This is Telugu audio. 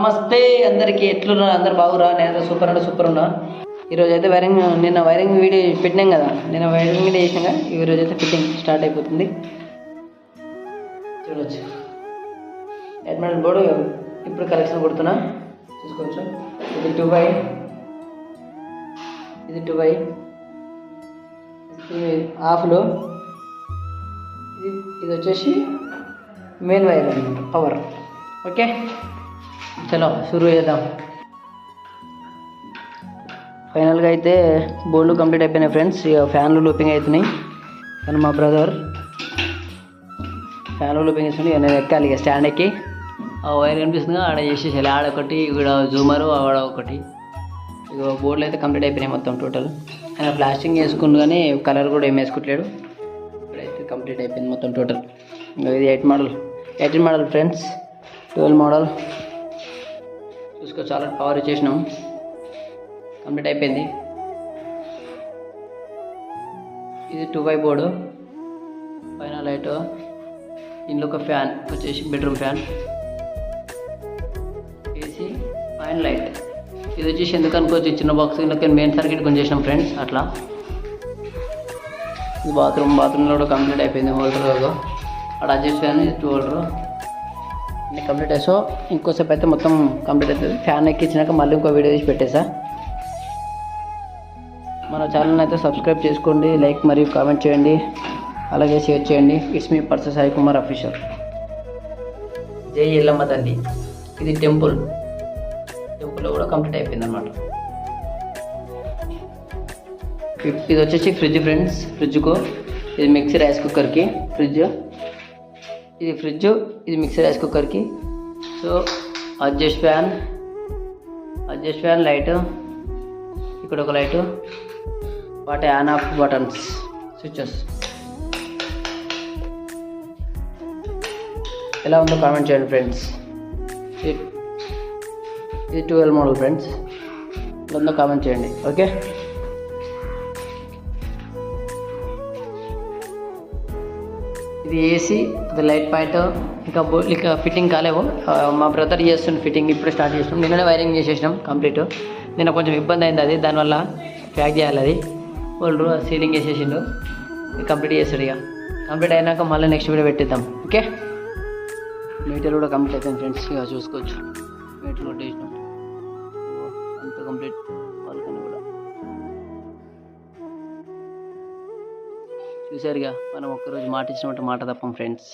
నమస్తే అందరికి ఎట్లున్నారు అందరు బాగురా నేను సూపర్ అంటే సూపర్ ఉన్నా. ఈరోజు అయితే వైరింగ్ నిన్న వైరింగ్ వీడియో పెట్టినాం కదా నిన్న వైరింగ్ వీడియో చేసినాక ఈరోజు అయితే ఫిట్టింగ్ స్టార్ట్ అయిపోతుంది. చూడవచ్చు అడ్మిట్ బోర్డు ఇప్పుడు కలెక్షన్ కొడుతున్నా. చూసుకోవచ్చు. ఇది టూ బై ఇది టూ బై ఇది హాఫ్లో ఇది ఇది వచ్చేసి మెయిన్ వైర్ అనమాట పవర్ ఓకే చలో షురూ చేద్దాం. ఫైనల్గా అయితే బోర్డులు కంప్లీట్ అయిపోయినాయి ఫ్రెండ్స్ ఇక ఫ్యాన్లు లూపింగ్ అవుతున్నాయి. కానీ మా బ్రదర్ ఫ్యాన్లు లూపింగ్ ఇస్తుంది నేను ఎక్కాలి ఇక స్టాండ్ ఎక్కి. ఆ వైర్ కనిపిస్తుంది ఆడ చేసేసాలి ఆడ ఒకటి ఇక్కడ జూమరు ఆడ ఒకటి. ఇక బోర్డులు అయితే కంప్లీట్ అయిపోయినాయి మొత్తం టోటల్ ఆయన ప్లాస్టింగ్ వేసుకుంది కానీ కలర్ కూడా ఏం వేసుకుంటలేడు. ఇప్పుడైతే కంప్లీట్ అయిపోయింది మొత్తం టోటల్ ఇంకా ఇది eight model eighteen model friends twelve model చూసుకో చాలా పవర్ ఇచ్చేసినాం. కంప్లీట్ అయిపోయింది. ఇది టూ బై బోర్డు పైన లైట్ ఇందులో ఒక ఫ్యాన్ వచ్చేసి బెడ్రూమ్ ఫ్యాన్ ఏసీ పైన లైట్ ఇది వచ్చేసి ఎందుకు అనుకోవచ్చు? చిన్న బాక్స్ ఇందులో మెయిన్ సర్క్యూట్ కొంచెం చేసినాం ఫ్రెండ్స్ అట్లా. ఇది బాత్రూమ్ బాత్రూమ్లో కూడా కంప్లీట్ అయిపోయింది హోల్డర్ అక్కడ అడ్జస్ట్ ఫ్యాన్ ఇది టూ హోల్డర్ అన్ని కంప్లీట్ అయ్యా సో ఇంకోసేపు అయితే మొత్తం కంప్లీట్ అవుతుంది. ఫ్యాన్ ఎక్కించినాక మళ్ళీ ఇంకో వీడియో తీసి పెట్టేసా. మన ఛానల్ని అయితే సబ్స్క్రైబ్ చేసుకోండి లైక్ మరియు కామెంట్ చేయండి. అలాగే షేర్ చేయండి. It's me Parsa Sai Kumar official Jai Yellamma తల్లి ఇది టెంపుల్ టెంపుల్లో కూడా కంప్లీట్ అయిపోయింది అనమాట ఇది వచ్చేసి ఫ్రిడ్జ్ ఫ్రెండ్స్ ఫ్రిడ్జ్కు ఇది మిక్సీ రైస్ కుక్కర్కి ఫ్రిడ్జ్ ఇది ఫ్రిడ్జ్ ఇది mixer rice కుక్కర్కి. So adjust fan adjust fan light ఇక్కడ ఒక లైట్ వాటి ఆన్ ఆఫ్ బటన్స్ స్విచ్చెస్. ఎలా ఉందో కామెంట్ చేయండి ఫ్రెండ్స్. ఇది ఇది ట్వెల్వ్ మోడల్ ఫ్రెండ్స్. ఎలా ఉందో కామెంట్ చేయండి ఓకే? ఇది ఏసీ అది లైట్ పాయింట్ ఇంకా ఇంకా ఫిట్టింగ్ కాలేవు. మా బ్రదర్ చేస్తున్న ఫిట్టింగ్ ఇప్పుడే స్టార్ట్ చేసినాం. నిన్ననే వైరింగ్ చేసేసినాం కంప్లీట్ నిన్న కొంచెం ఇబ్బంది అయింది అది. దానివల్ల ప్యాక్ చేయాలి అది. వాళ్ళు సీలింగ్ వేసేసిండు. కంప్లీట్ చేస్తాడు ఇక. కంప్లీట్ అయినాక మళ్ళీ నెక్స్ట్ వీడియో పెట్టిద్దాం. ఓకే మీటర్ కూడా కంప్లీట్ అయిపోయింది ఫ్రెండ్స్ ఇక చూసుకోవచ్చు. మీటర్ కొట్టేసినాం. అంత కంప్లీట్ చూసారుగా మనం ఒక్కరోజు మాట ఇచ్చినట్టు మాట తప్పం ఫ్రెండ్స్.